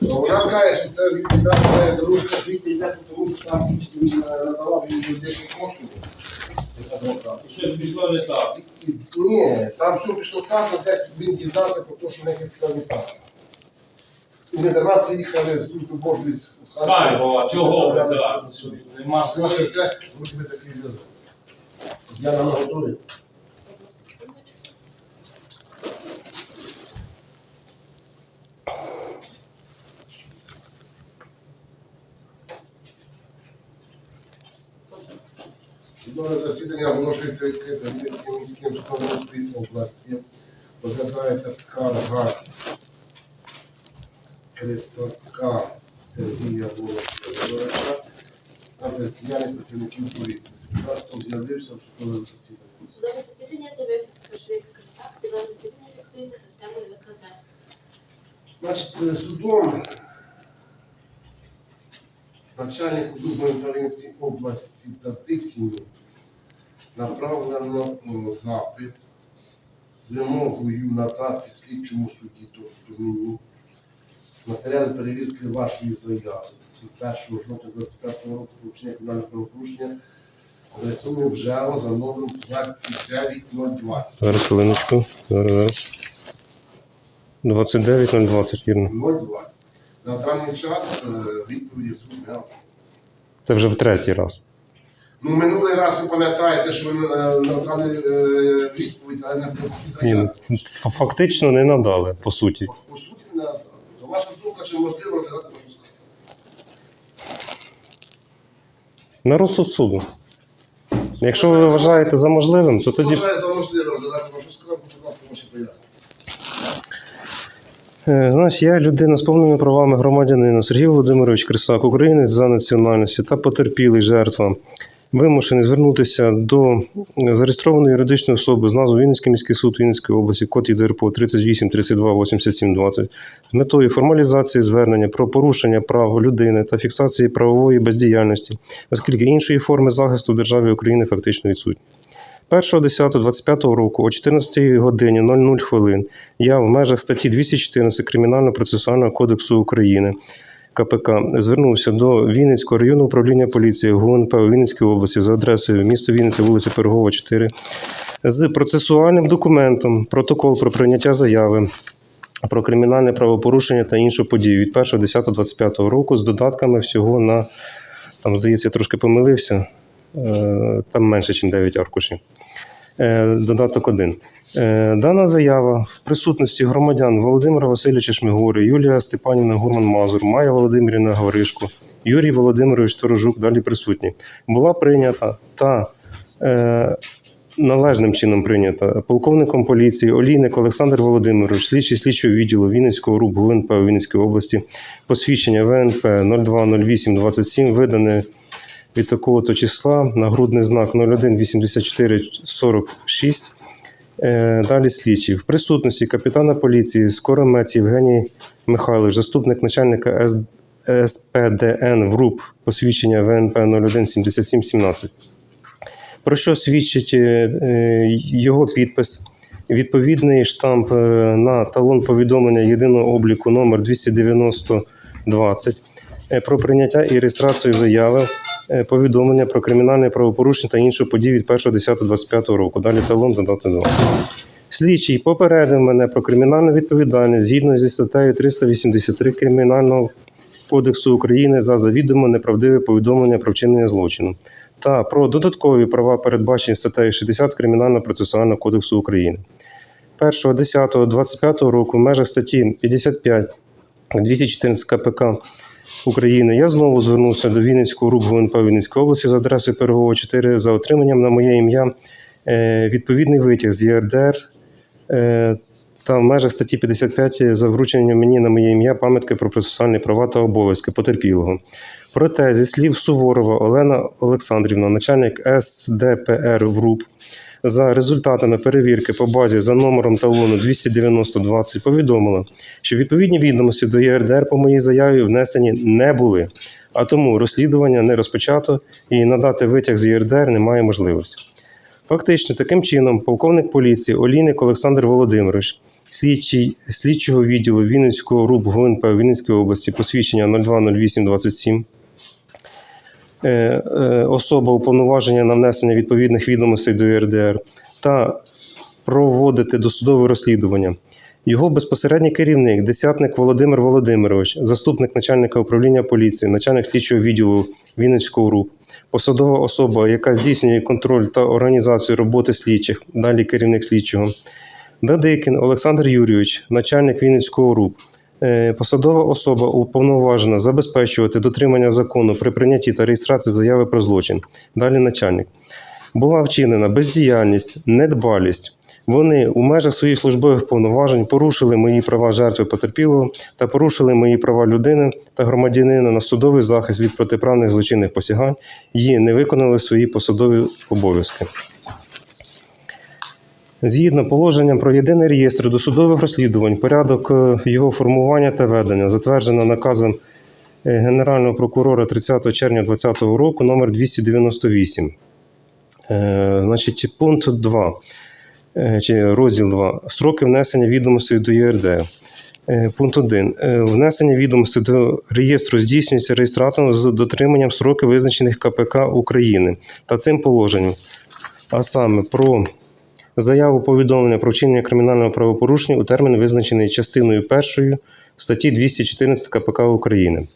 Ну, Вона каже, що це відповідає дорожка світі йде, тому що там щось він е, надавав їй юридичну послугу. Це адвокат. І щось пішло не так. І- Ні, там все пішло так, що десь він дізнався про те, що в них є статус. І не дарма приїхали з служби Божої з з Харкова, ви так? сюди. Нема Тому це бути такий зв'язок. Я нам готовий. Судове засідання оголошується відкритим Вінницьким міським судом області. Розглядається скарга Крисака Сергія Володимировича на бездіяльність працівників поліції. Секретар, хто з'явився в судове засідання. Судове засідання з'явився Скаржвик Крисак. Судове засідання фіксується системою ВКЗ. Значить, е, судом начальнику Дубної Тавринської області Татикіну направлено запит з вимогою надати слідчому судді, тобто мені, матеріали перевірки вашої заяви від 1 жовтня 25 року про вчинення кримінального правопорушення реєстрований в ЖЕО за номером 29020. Зараз хвилиночку. Зараз. зараз. 29.020, вірно. 020. На даний час е, відповіді суд не. Це вже в третій раз. Ну, минулий раз ви пам'ятаєте, що ви е, надали е, відповідь, але не про Ні, заяви. ну, фактично не надали, по суті. По суті, не надали. То ваша думка, чи можливо розглядати вашу скаргу? На розсуд суду. Якщо ви вважаєте за можливим, то тоді Вважаю за можливе розглядати вашу скаргу, будь ласка, ваші пояснення. Е, Знаєш, я людина з повними правами громадянина Сергій Володимирович Крисак, українець за національністю та потерпілий жертва, вимушений звернутися до зареєстрованої юридичної особи з назвою Вінницький міський суд Вінницької області, код ЄДРПО 38 32 87 20 з метою формалізації звернення про порушення прав людини та фіксації правової бездіяльності, оскільки іншої форми захисту в державі України фактично відсутні. 1.10.25 року о 14 годині 00 хвилин я в межах статті 214 Кримінально-процесуального кодексу України КПК звернувся до Вінницького районного управління поліції ГУНП у Вінницькій області за адресою місто Вінниця, вулиця Пирогова, 4 з процесуальним документом протокол про прийняття заяви про кримінальне правопорушення та іншу подію від 1.10.25 року з додатками всього на там, здається, я трошки помилився. е, Там менше, ніж 9 аркушів. Е, Додаток 1. Е, Дана заява в присутності громадян Володимира Васильовича Шмигури, Юлія Степанівна Гурман-Мазур, Майя Володимирівна Гавришко, Юрій Володимирович Сторожук, далі присутні, була прийнята та е, належним чином прийнята полковником поліції Олійник Олександр Володимирович, слідчий слідчого відділу Вінницького РУП ГУНП у Вінницькій області, посвідчення ВНП 020827 видане від такого-то числа, нагрудний знак 018446. Е, Далі слідчий. В присутності капітана поліції Скоромець Євгеній Михайлович, заступник начальника СПДН в РУП, посвідчення ВНП 017717. Про що свідчить е, його підпис, відповідний штамп е, на талон повідомлення єдиного обліку номер 29020 е, про прийняття і реєстрацію заяви е, повідомлення про кримінальне правопорушення та іншу подію від 1.10.25 року. Далі талон додати 2. Слідчий попередив мене про кримінальну відповідальність згідно зі статтею 383 Кримінального кодексу України за завідомо неправдиве повідомлення про вчинення злочину та про додаткові права, передбачені статтею 60 Кримінально-процесуального кодексу України. 1.10.25 року в межах статті 55 214 КПК України я знову звернувся до Вінницького РУП ГУНП Вінницької області за адресою Пирогова 4 за отриманням на моє ім'я е, відповідний витяг з ЄРДР е, та в межах статті 55 за врученням мені на моє ім'я пам'ятки про процесуальні права та обов'язки потерпілого. Проте, зі слів Суворова Олена Олександрівна, начальник СДПР в РУП, за результатами перевірки по базі за номером талону 29020 повідомила, що відповідні відомості до ЄРДР по моїй заяві внесені не були, а тому розслідування не розпочато і надати витяг з ЄРДР немає можливості. Фактично, таким чином, полковник поліції Олійник Олександр Володимирович слідчий, слідчого відділу Вінницького РУП ГУНП в Вінницькій області посвідчення 020827. Е, е, особа уповноваження на внесення відповідних відомостей до ЄРДР та проводити досудове розслідування. Його безпосередній керівник, десятник Володимир Володимирович, заступник начальника управління поліції, начальник слідчого відділу Вінницького РУП, посадова особа, яка здійснює контроль та організацію роботи слідчих, далі керівник слідчого. Дадикін Олександр Юрійович, начальник Вінницького РУП, посадова особа уповноважена забезпечувати дотримання закону при прийнятті та реєстрації заяви про злочин. Далі начальник. Була вчинена бездіяльність, недбалість. Вони у межах своїх службових повноважень порушили мої права жертви потерпілого та порушили мої права людини та громадянина на судовий захист від протиправних злочинних посягань і не виконали свої посадові обов'язки. Згідно положенням про єдиний реєстр досудових розслідувань, порядок е, його формування та ведення затверджено наказом е, Генерального прокурора 30 червня 2020 року номер 298. Е, Значить, пункт 2 е, чи розділ 2. Строки внесення відомостей до ЄРД. Пункт 1. Внесення відомостей до реєстру здійснюється реєстратором з дотриманням строків визначених КПК України та цим положенням, а саме про заяву повідомлення про вчинення кримінального правопорушення у термін, визначений частиною 1 статті 214 КПК України.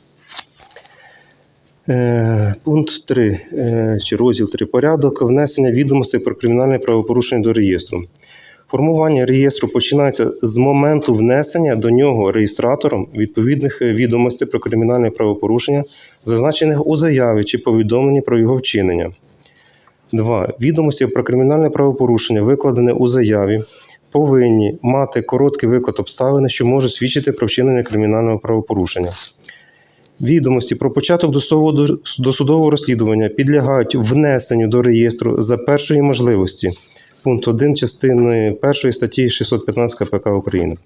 Е, Пункт 3 е, чи розділ 3. Порядок внесення відомостей про кримінальне правопорушення до реєстру. Формування реєстру починається з моменту внесення до нього реєстратором відповідних е, відомостей про кримінальне правопорушення, зазначених у заяві чи повідомленні про його вчинення. 2. Відомості про кримінальне правопорушення, викладене у заяві, повинні мати короткий виклад обставин, що може свідчити про вчинення кримінального правопорушення. Відомості про початок досудового досудового розслідування підлягають внесенню до реєстру за першої можливості. Пункт 1 частини 1 статті 615 КПК України.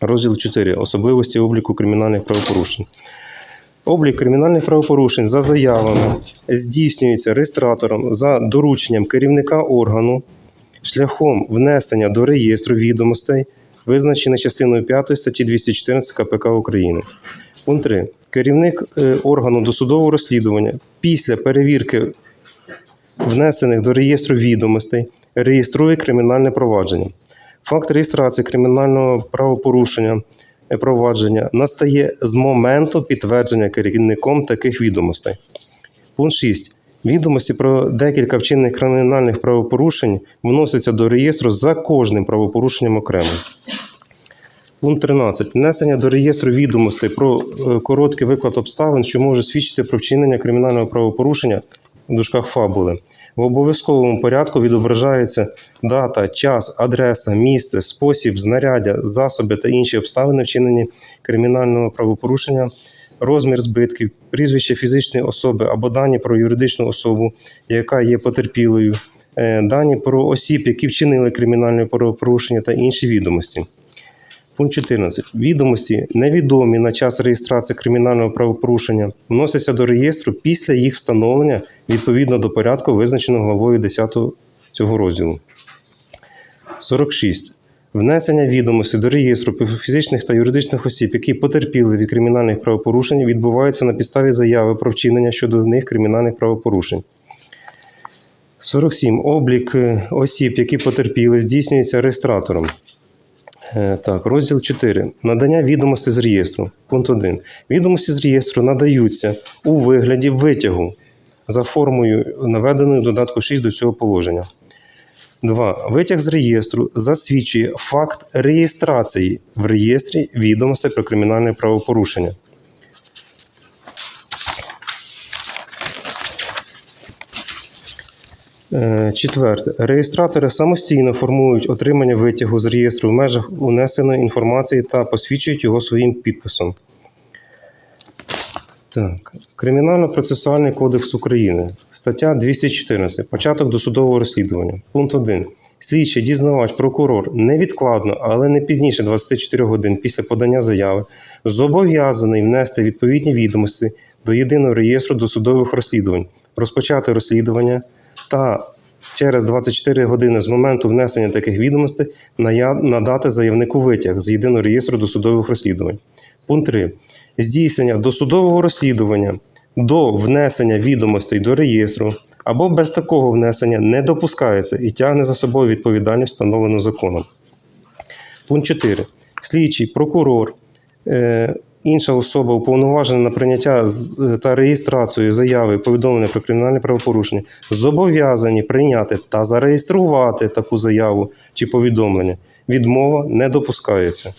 Розділ 4. Особливості обліку кримінальних правопорушень. Облік кримінальних правопорушень за заявами здійснюється реєстратором за дорученням керівника органу шляхом внесення до реєстру відомостей, визначених частиною 5 статті 214 КПК України. Пункт 3. Керівник е, органу досудового розслідування після перевірки внесених до реєстру відомостей реєструє кримінальне провадження. Факт реєстрації кримінального правопорушення провадження настає з моменту підтвердження керівником таких відомостей. Пункт 6. Відомості про декілька вчинених кримінальних правопорушень вносяться до реєстру за кожним правопорушенням окремо. Пункт 13. Внесення до реєстру відомостей про е, короткий виклад обставин, що може свідчити про вчинення кримінального правопорушення в дужках фабули. В обов'язковому порядку відображається дата, час, адреса, місце, спосіб, знаряддя, засоби та інші обставини вчинення кримінального правопорушення, розмір збитків, прізвище фізичної особи або дані про юридичну особу, яка є потерпілою, е, дані про осіб, які вчинили кримінальне правопорушення та інші відомості. Пункт 14. Відомості, невідомі на час реєстрації кримінального правопорушення, вносяться до реєстру після їх встановлення відповідно до порядку, визначеного главою 10 цього розділу. 46. Внесення відомостей до реєстру фізичних та юридичних осіб, які потерпіли від кримінальних правопорушень, відбувається на підставі заяви про вчинення щодо них кримінальних правопорушень. 47. Облік е, осіб, які потерпіли, здійснюється реєстратором. Е, Так, розділ 4. Надання відомостей з реєстру. Пункт 1. Відомості з реєстру надаються у вигляді витягу за формою, наведеною в додатку 6 до цього положення. 2. Витяг з реєстру засвідчує факт реєстрації в реєстрі відомостей про кримінальне правопорушення. Четверте. Реєстратори самостійно формують отримання витягу з реєстру в межах унесеної інформації та посвідчують його своїм підписом. Так. Кримінально-процесуальний кодекс України. Стаття 214. Початок досудового розслідування. Пункт 1. Слідчий, дізнавач, прокурор невідкладно, але не пізніше 24 годин після подання заяви зобов'язаний внести відповідні відомості до єдиного реєстру досудових розслідувань, розпочати розслідування та через 24 години з моменту внесення таких відомостей надати заявнику витяг з єдиного реєстру досудових розслідувань. Пункт 3. Здійснення досудового розслідування до внесення відомостей до реєстру або без такого внесення не допускається і тягне за собою відповідальність, встановлену законом. Пункт 4. Слідчий, прокурор, е, інша особа уповноважена на прийняття е, та реєстрацію заяви повідомлення про кримінальне правопорушення зобов'язані прийняти та зареєструвати таку заяву чи повідомлення. Відмова не допускається.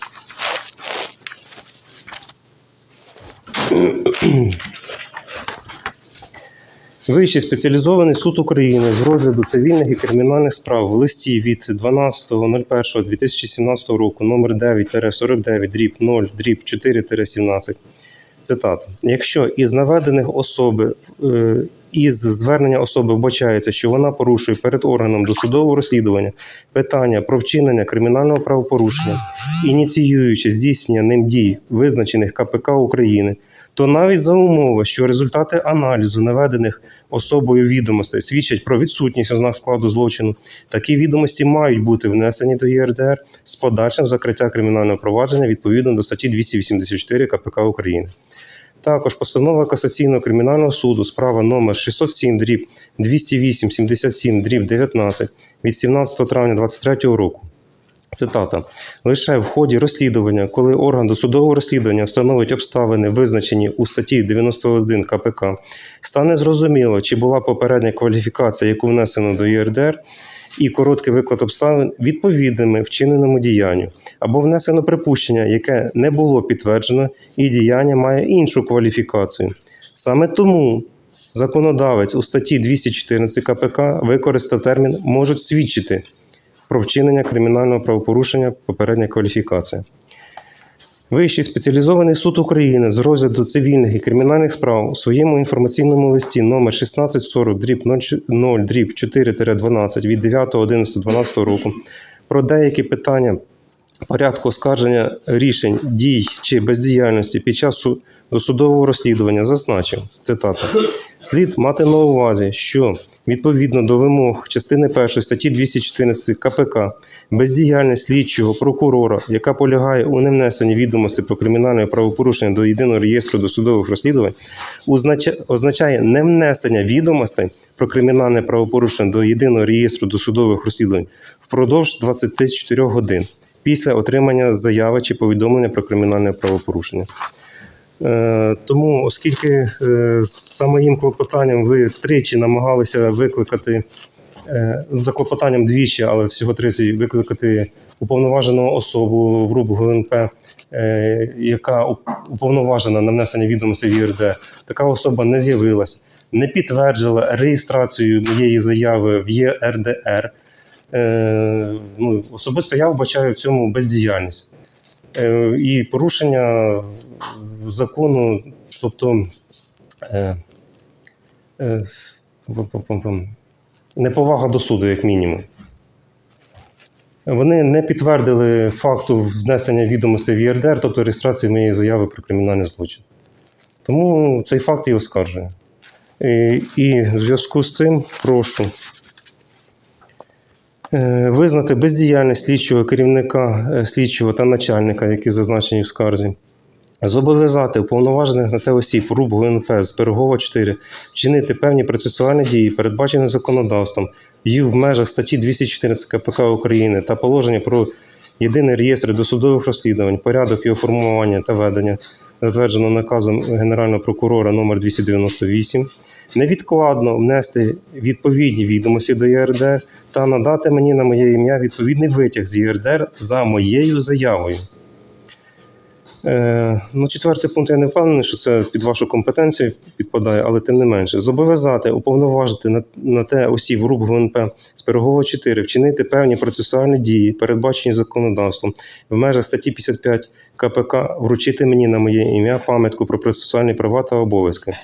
Вищий спеціалізований суд України з розгляду цивільних і кримінальних справ в листі від 12.01.2017 року номер 9-49 дріб 0 дріб 4-17. Цитата. Якщо із наведених особи е, із звернення особи вбачається, що вона порушує перед органом досудового розслідування питання про вчинення кримінального правопорушення, ініціюючи здійснення ним дій, визначених КПК України, то навіть за умови, що результати аналізу наведених особою відомостей свідчать про відсутність ознак складу злочину, такі відомості мають бути внесені до ЄРДР з подальшим закриття кримінального провадження відповідно до статті 284 КПК України. Також постанова касаційного кримінального суду, справа номер 607 дріб 208 77 дріб 19 від 17 травня 2023 року. Цитата: лише в ході розслідування, коли орган досудового розслідування встановить обставини, визначені у статті 91 КПК, стане зрозуміло, чи була попередня кваліфікація, яку внесено до ЄРДР, і короткий виклад обставин відповідними вчиненому діянню, або внесено припущення, яке не було підтверджено, і діяння має іншу кваліфікацію. Саме тому законодавець у статті 214 КПК використав термін можуть свідчити про вчинення кримінального правопорушення попередня кваліфікація. Вищий спеціалізований суд України з розгляду цивільних і кримінальних справ у своєму інформаційному листі номер 1640 дріб 0 дріб 4-12 від 9.11.12 року про деякі питання порядку оскарження рішень, дій чи бездіяльності під час су- досудового розслідування зазначив цитата. Слід мати на увазі, що відповідно до вимог частини 1 статті 214 КПК бездіяльність слідчого прокурора, яка полягає у невнесенні відомостей про кримінальне правопорушення до єдиного реєстру досудових розслідувань, означа- означає невнесення відомостей про кримінальне правопорушення до єдиного реєстру досудових розслідувань впродовж 24 годин після отримання заяви чи повідомлення про кримінальне правопорушення. Е, Тому, оскільки е, за моїм клопотанням ви тричі намагалися викликати е, за клопотанням двічі, але всього тричі викликати уповноважену особу в РУБ ГУНП, е, яка уповноважена на внесення відомостей в ЄРД, така особа не з'явилась, не підтверджила реєстрацію моєї заяви в ЄРДР. Е, Ну, особисто я вбачаю в цьому бездіяльність Е, і порушення закону, тобто е, неповага до суду, як мінімум. Вони не підтвердили факту внесення відомостей в ЄРДР, тобто реєстрації моєї заяви про кримінальний злочин. Тому цей факт і оскаржує. І, і в зв'язку з цим прошу визнати бездіяльність слідчого керівника, е, слідчого та начальника, які зазначені в скарзі. Зобов'язати уповноважених на те осіб РУБ ГУНП з Пирогова 4 вчинити певні процесуальні дії, передбачені законодавством, і в межах статті 214 КПК України та положення про єдиний реєстр досудових розслідувань, порядок його формування та ведення, затверджено наказом Генерального прокурора номер 298, невідкладно внести відповідні відомості до ЄРДР та надати мені на моє ім'я відповідний витяг з ЄРДР за моєю заявою. Е, ну, четвертий пункт я не впевнений, що це під вашу компетенцію підпадає, але тим не менше. Зобов'язати, уповноважити на, на те осіб РУБ ГУНП з Пирогова 4 вчинити певні процесуальні дії, передбачені законодавством, в межах статті 55 КПК вручити мені на моє ім'я пам'ятку про процесуальні права та обов'язки.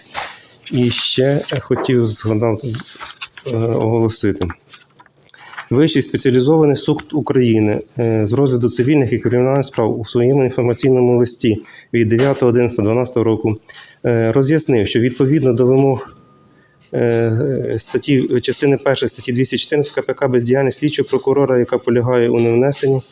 І ще хотів згадав е, оголосити. Вищий спеціалізований суд України е, з розгляду цивільних і кримінальних справ у своєму інформаційному листі від 9.11.12 року е, роз'яснив, що відповідно до вимог статті частини 1 статті 214 КПК бездіяльність слідчого прокурора, яка полягає у невнесенні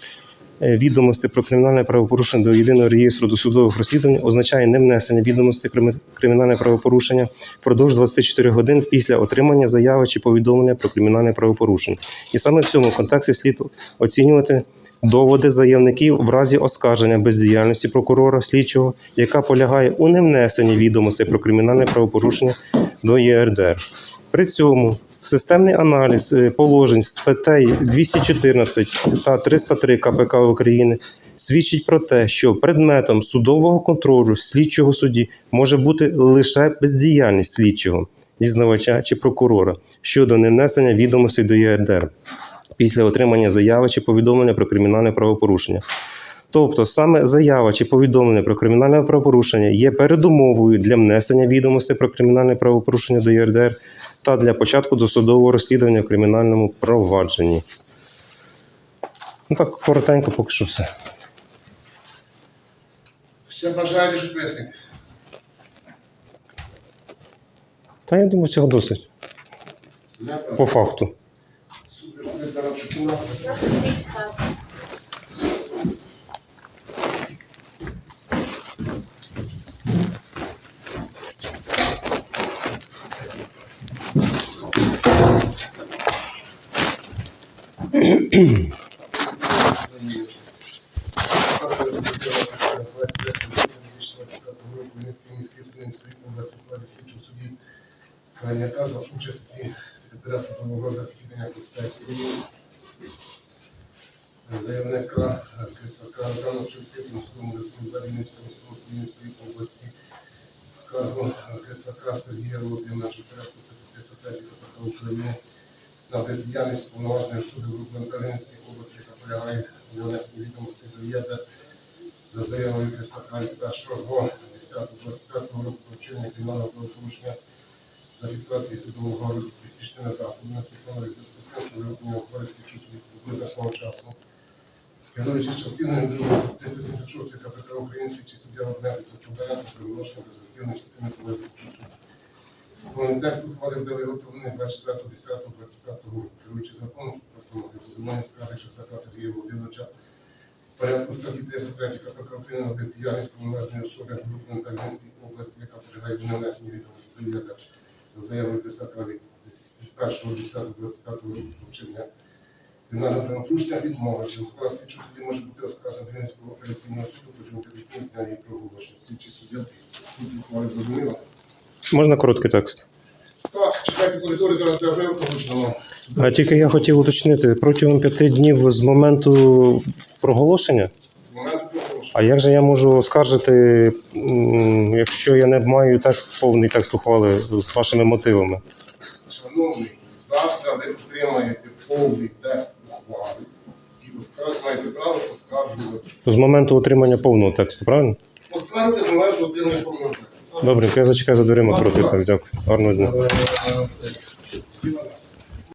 е, відомостей про кримінальне правопорушення до єдиного реєстру досудових розслідувань, означає невнесення відомостей крими- кримінальне правопорушення впродовж 24 годин після отримання заяви чи повідомлення про кримінальне правопорушення. І саме в цьому контексті слід оцінювати доводи заявників в разі оскарження бездіяльності прокурора слідчого, яка полягає у невнесенні відомостей про кримінальне правопорушення до ЄРДР. При цьому системний аналіз е, положень статей 214 та 303 КПК України свідчить про те, що предметом судового контролю слідчого судді може бути лише бездіяльність слідчого, дізнавача чи прокурора щодо невнесення відомостей до ЄРДР після отримання заяви чи повідомлення про кримінальне правопорушення. Тобто саме заява чи повідомлення про кримінальне правопорушення є передумовою для внесення відомостей про кримінальне правопорушення до ЄРДР та для початку досудового розслідування в кримінальному провадженні. Ну так, коротенько, поки що все. Ще бажаєте щось пояснити? Та я думаю, цього досить. По факту. Супер, ви Таранчук, кімната. Прошу прочитати. Хмельницький міський студентський області складі слідчого судді Крайняка за участі секретаря судового засідання Костецької заявника Крисака Жановича відкритому судовому засіданні Вінницького міського Хмельницької області скаргу Крисака Сергія Володимировича порядку статті 53 КПК України на бездіяльність повноважної суду Кам'янської області, яка полягає у внесенні відомостей до ЄДР за заявою Крисака від 1 10 року вчинення кримінального правопорушення за фіксації судового розгляду технічними засобами світлових зв'язку що вироблення обов'язки чувствують визначеного часу. Керуючись частиною 2 376 КПК Української чи суддя обнявиться Савденко при оголошенні результативної частини пов'язки чувствують. Текст ухвали буде виготовлений 24.10.25 року. Керуючи законом, постановки подумання скарги Часака Сергія Володимировича в порядку статті 33 КПК України бездіяльність повноважної особи групи Кам'янської області, яка полягає в нанесенні відомості до ЄДР за заявою Тесака від 1.10.25 року вчинення кримінального правопорушення відмовити. Ухвала слідчого судді може бути оскаржена до Вінницького операційного суду протягом п'яти днів з дня її проголошення. Слідчий суддя суд ухвали зрозуміло. Можна короткий текст? Так, чекайте коридори, зараз ви. А тільки я хотів уточнити протягом п'яти днів з моменту проголошення. А як же я можу оскаржити, якщо я не маю текст, повний текст ухвали з вашими мотивами? Шановний, завтра ви отримаєте повний текст ухвали і маєте право оскаржувати. З моменту отримання повного тексту, правильно? Оскаржуйте з моменту отримання повного тексту. Добре, я зачекаю за дверима текст. Дякую. Гарного дня. Е.